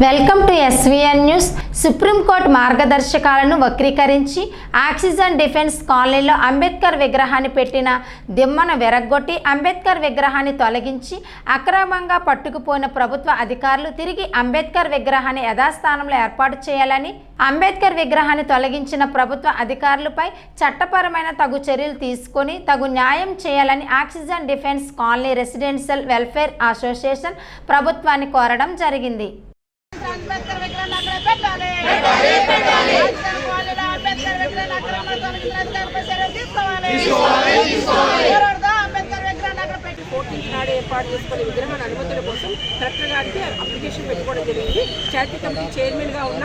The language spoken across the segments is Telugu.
Welcome to SVN news supreme court మార్గదర్శకాలను వక్రీకరించి ఆక్సిజన్ డిఫెన్స్ కాలనీలో అంబేద్కర్ విగ్రహాన్ని పెట్టిన దిమ్మను వెరగొట్టి అంబేద్కర్ విగ్రహాన్ని తొలగించి అక్రమంగా పట్టుకుపోయిన ప్రభుత్వ అధికారులు తిరిగి అంబేద్కర్ విగ్రహాన్ని యథాస్థానంలో ఏర్పాటు చేయాలని అంబేద్కర్ విగ్రహాన్ని తొలగించిన ప్రభుత్వ అధికారులపై చట్టపరమైన తగు చర్యలు తీసుకొని తగు న్యాయం చేయాలని oxygen defence colony residential welfare association ప్రభుత్వాన్ని కోరడం జరిగింది. అంబేద్కర్ విగ్రహాన్ని అక్కడ పెట్టాలి. అంబేద్కర్ తొలగించిన చర్యలు తీసుకోవాలి పోరాడదాం, అంబేద్కర్ విగ్రహాన్ని అక్కడ పెట్టి ఫోర్టీన్త్ నాడు ఏర్పాటు చేసుకునే విగ్రహాన్ని అనుమతుల కోసం కలెక్టర్ గారికి అప్లికేషన్ పెట్టుకోవడం జరిగింది. చారిటీ కమిటీ చైర్మన్గా ఉన్న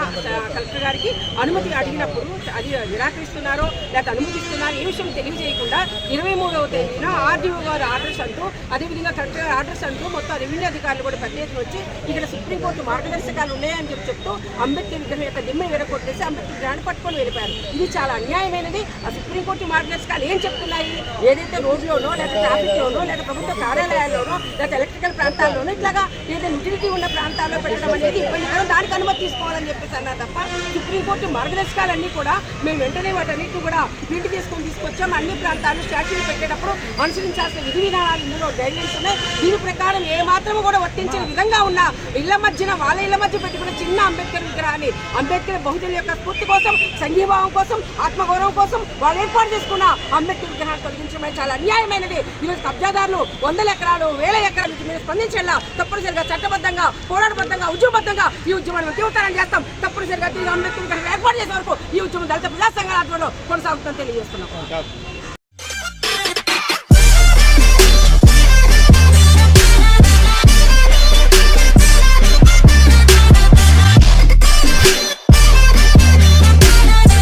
కలెక్టర్ గారికి అనుమతి అడిగినప్పుడు అది నిరాకరిస్తున్నారో లేక అనుమతిస్తున్నారో ఏ విషయం తెలియజేయకుండా ఇరవై మూడవ తేదీన ఆర్డీఓ గారు ఆర్డర్స్ అంటూ అదేవిధంగా కలెక్టర్ గారు ఆర్డర్స్ అంటూ మొత్తం రెవెన్యూ అధికారులు కూడా పెద్ద ఎత్తున వచ్చి ఇక్కడ సుప్రీంకోర్టు మార్గదర్శకాలు ఉన్నాయని చెప్పి చెప్తూ అంబేద్కర్ విగ్రహం యొక్క దిమ్మ విరగొట్టేసి అంబేద్కర్ గ్రాండ్ పట్టుకొని వెళ్ళిపోయారు. ఇది చాలా అన్యాయమైనది. అసలు సుప్రీంకోర్టు మార్గదర్శకాలు ఏం చెప్తున్నాయి? ఏదైతే రోడ్లోనో లేదా ట్రాఫిక్లోనో లేదా ప్రభుత్వ కార్యాలయాల్లోనో లేదా ఎలక్ట్రికల్ ప్రాంతాల్లోనో ఇట్లాగా ఏదైనా యూటిలిటీ ఉన్న ప్రాంతాల్లో పెట్టడం అనేది ఇబ్బందికరం దానికి అనుమతి తీసుకోవాలని చెప్పేసి అన్నారు తప్ప సుప్రీంకోర్టు మార్గదర్శకాలన్నీ కూడా మేము వెంటనే వాటన్నిటిని కూడా ప్రింట్ తీసుకొని తీసుకొచ్చాము అన్ని ప్రాంతాల్లో స్టాచ్యూలు పెట్టేటప్పుడు అనుసరించాల్సిన విధి విధానాలు ఇందులో గైడ్లైన్స్ ఉన్నాయి. దీని ప్రకారం ఏ మాత్రం కూడా వర్తించిన విధంగా ఉన్న ఇళ్ళ మధ్యన వాళ్ళ ఇళ్ళ మధ్య పెట్టుకున్న చిన్న అంబేద్కర్ విగ్రహాన్ని అంబేద్కర్ బహుజనుల యొక్క స్ఫూర్తి కోసం సంఘీభావం కోసం ఆత్మగౌరవం కోసం వాళ్ళ ఏర్పాటు చేసుకున్న అంబేద్కర్ విగ్రహాన్ని తొలగించడం చాలా అన్యాయమైనది. ఈరోజు కబ్జాదారులు వందల ఎకరాలు వేల ఎకరాలు వీటి మీద స్పందించేలా తప్పనిసరిగా చట్టబద్ధంగా పోరాటబద్ధంగా ఉద్యమబద్ధంగా ఈ ఉద్యమాన్ని తీవ్రతరం చేస్తాం. తప్పనిసరిగా అంబేద్కర్ విగ్రహం ఏర్పాటు చేసే వరకు ఈ ఉద్యమం దళిత ప్రజా సంఘాల ఆధ్వర్యంలో కొనసాగుతుందని తెలియజేస్తున్నాం.